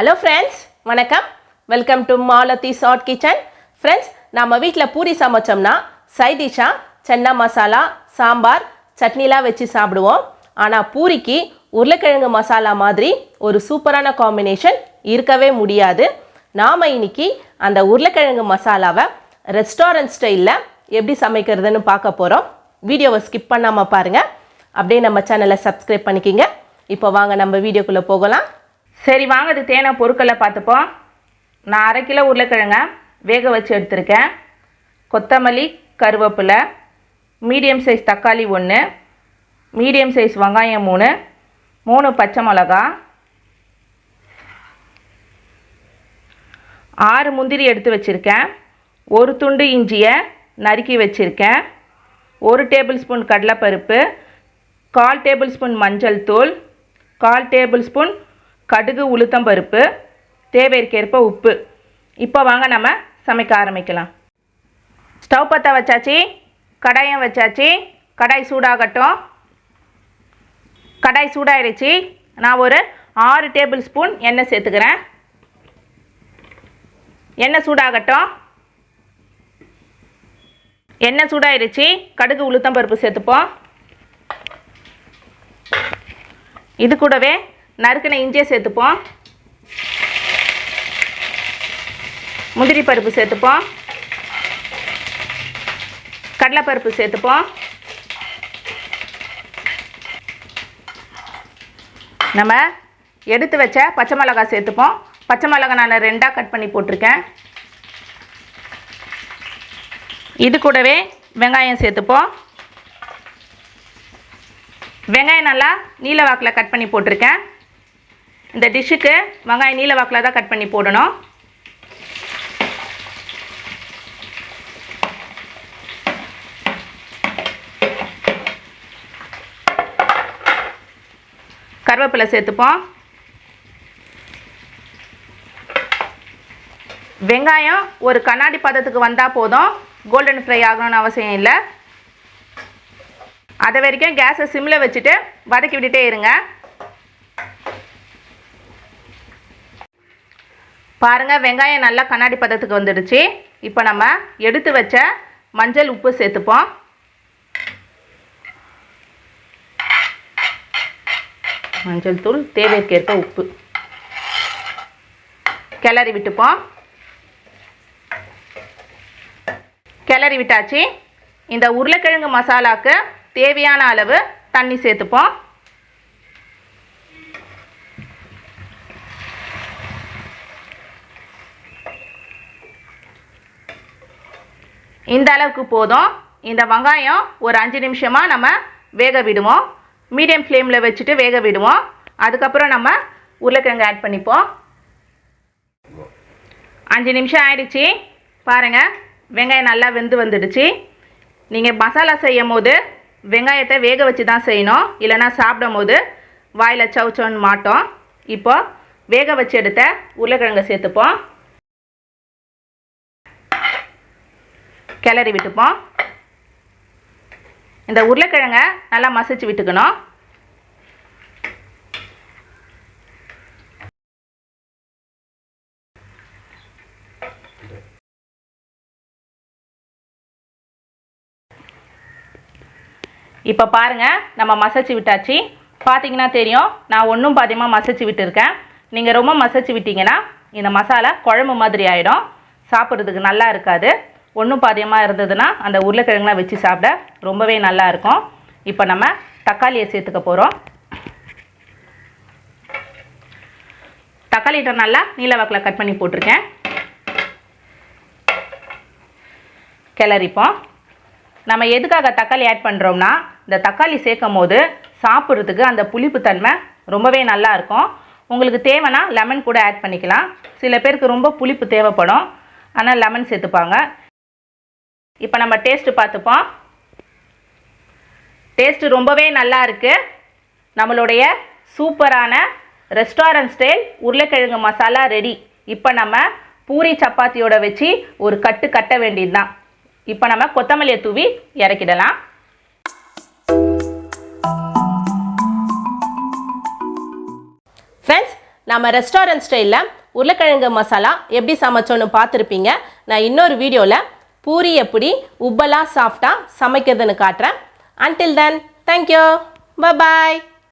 Hello friends வணக்கம். Welcome to Malathi short kitchen friends நம்ம வீட்டில் பூரி சமைச்சோம்னா சைட் டிஷ்ஷாக சென்னா மசாலா சாம்பார் சட்னிலாம் வச்சு சாப்பிடுவோம். ஆனால் பூரிக்கு உருளைக்கிழங்கு மசாலா மாதிரி ஒரு சூப்பரான காம்பினேஷன் இருக்கவே முடியாது. நாம் இன்னைக்கு அந்த உருளைக்கிழங்கு மசாலாவை ரெஸ்டாரண்ட் ஸ்டைலில் எப்படி சமைக்கிறதுன்னு பார்க்க போகிறோம் வீடியோவை ஸ்கிப் பண்ணாமல் பாருங்கள் அப்படியே நம்ம சேனலை சப்ஸ்கிரைப் பண்ணிக்கிங்க. இப்போ வாங்க நம்ம வீடியோக்குள்ளே போகலாம். சரி வாங்க அது தேனை பொருட்களை பார்த்துப்போம். நான் அரை கிலோ உருளைக்கிழங்க வேக வச்சு எடுத்திருக்கேன். கொத்தமல்லி கருவேப்பிலை மீடியம் சைஸ் தக்காளி ஒன்று மீடியம் சைஸ் வெங்காயம் மூணு மூணு பச்சை மிளகா ஆறு முந்திரி எடுத்து வச்சுருக்கேன். ஒரு துண்டு இஞ்சியை நறுக்கி வச்சுருக்கேன். ஒரு டேபிள் ஸ்பூன் கடலைப்பருப்பு கால் டேபிள் ஸ்பூன் மஞ்சள் தூள் கால் டேபிள் ஸ்பூன் கடுகு உளுத்தம்பருப்பு தேவைக்கேற்ப உப்பு. இப்போ வாங்க நம்ம சமைக்க ஆரம்பிக்கலாம். ஸ்டவ் பற்ற வச்சாச்சு கடாயம் வச்சாச்சு கடாய் சூடாகட்டும். கடாய் சூடாயிருச்சு. நான் ஒரு ஆறு டேபிள் ஸ்பூன் எண்ணெய் சேர்த்துக்கிறேன். எண்ணெய் சூடாகட்டும். எண்ணெய் சூடாயிருச்சு. கடுகு உளுத்தம்பருப்பு சேர்த்துப்போம். இது கூடவே நறுக்கின இஞ்சியை சேர்த்துப்போம். முந்திரி பருப்பு சேர்த்துப்போம். கடலைப்பருப்பு சேர்த்துப்போம். நம்ம எடுத்து வச்ச பச்சை மிளகா சேர்த்துப்போம். பச்சை மிளகா நான் ரெண்டாக கட் பண்ணி போட்டிருக்கேன். இது கூடவே வெங்காயம் சேர்த்துப்போம். வெங்காயம் நல்லா நீல வாக்கில் கட் பண்ணி போட்டிருக்கேன். இந்த டிஷ்ஷுக்கு வெங்காயம் நீல வாக்கில் தான் கட் பண்ணி போடணும். கருவேப்பிலை சேர்த்துப்போம். வெங்காயம் ஒரு கண்ணாடி பதத்துக்கு வந்தால் போதும். கோல்டன் ஃப்ரை ஆகணும்னு அவசியம் இல்லை. அது வரைக்கும் கேஸை சிம்மில் வச்சுட்டு வதக்கி விட்டுட்டே இருங்க. பாருங்கள் வெங்காயம் நல்லா கண்ணாடி பதத்துக்கு வந்துடுச்சு. இப்போ நம்ம எடுத்து வச்ச மஞ்சள் உப்பு சேர்த்துப்போம். மஞ்சள் தூள் தேவைக்கேற்ப உப்பு. கிளறி விட்டுப்போம். கிளறி விட்டாச்சு. இந்த உருளைக்கிழங்கு மசாலாக்கு தேவையான அளவு தண்ணி சேர்த்துப்போம். இந்த அளவுக்கு போதும். இந்த வெங்காயம் ஒரு அஞ்சு நிமிஷமாக நம்ம வேக விடுவோம். மீடியம் ஃப்ளேமில் வச்சுட்டு வேக விடுவோம். அதுக்கப்புறம் நம்ம உருளைக்கிழங்கு ஆட் பண்ணிப்போம். அஞ்சு நிமிஷம் ஆயிடுச்சு. பாருங்கள் வெங்காயம் நல்லா வெந்து வந்துடுச்சு. நீங்கள் மசாலா செய்யும் போது வெங்காயத்தை வேக வச்சு தான் செய்யணும். இல்லைன்னா சாப்பிடும் போது வாயில் சவுச்சோன்னு மாட்டோம். இப்போது வேக வச்சு எடுத்த உருளைக்கிழங்கை சேர்த்துப்போம். கிளறி விட்டுப்போம். இந்த உருளைக்கிழங்க நல்லா மசிச்சு விட்டுக்கணும். இப்போ பாருங்கள் நம்ம மசச்சு விட்டாச்சு. பார்த்தீங்கன்னா தெரியும் நான் ஒன்றும் பாதியமாக மசச்சு விட்டுருக்கேன். நீங்கள் ரொம்ப மசச்சு விட்டீங்கன்னா இந்த மசாலா குழம்பு மாதிரி ஆகிடும் சாப்பிட்றதுக்கு நல்லா இருக்காது. ஒன்றும் பாதியமாக இருந்ததுன்னா அந்த உருளைக்கிழங்குலாம் வச்சு சாப்பிட ரொம்பவே நல்லா இருக்கும். இப்போ நம்ம தக்காளியை சேர்த்துக்க போகிறோம் தக்காளிகிட்ட நல்லா நீல வாக்கில் கட் பண்ணி போட்டிருக்கேன். கிளறிப்போம். நம்ம எதுக்காக தக்காளி ஆட் பண்ணுறோம்னா இந்த தக்காளி சேர்க்கும் போது சாப்பிட்றதுக்கு அந்த புளிப்பு தன்மை ரொம்பவே நல்லா இருக்கும். உங்களுக்கு தேவைன்னா லெமன் கூட ஆட் பண்ணிக்கலாம். சில பேருக்கு ரொம்ப புளிப்பு தேவைப்படும். ஆனால் லெமன் சேர்த்துப்பாங்க. இப்போ நம்ம டேஸ்ட்டு பார்த்துப்போம். டேஸ்ட்டு ரொம்பவே நல்லா இருக்குது நம்மளுடைய சூப்பரான ரெஸ்டாரண்ட் ஸ்டைல் உருளைக்கிழங்கு மசாலா ரெடி இப்போ நம்ம பூரி சப்பாத்தியோட வச்சு ஒரு கட்டு கட்ட வேண்டியது தான் இப்போ நம்ம கொத்தமல்லியை தூவி இறக்கிடலாம். ஃப்ரெண்ட்ஸ் நம்ம ரெஸ்டாரண்ட் ஸ்டைலில் உருளைக்கிழங்கு மசாலா எப்படி சமைச்சோன்னு பார்த்துருப்பீங்க. நான் இன்னொரு வீடியோவில் பூரி எப்படி உப்பலா சாஃப்டாக சமைக்கிறதுன்னு காட்டுறேன். Until then thank you bye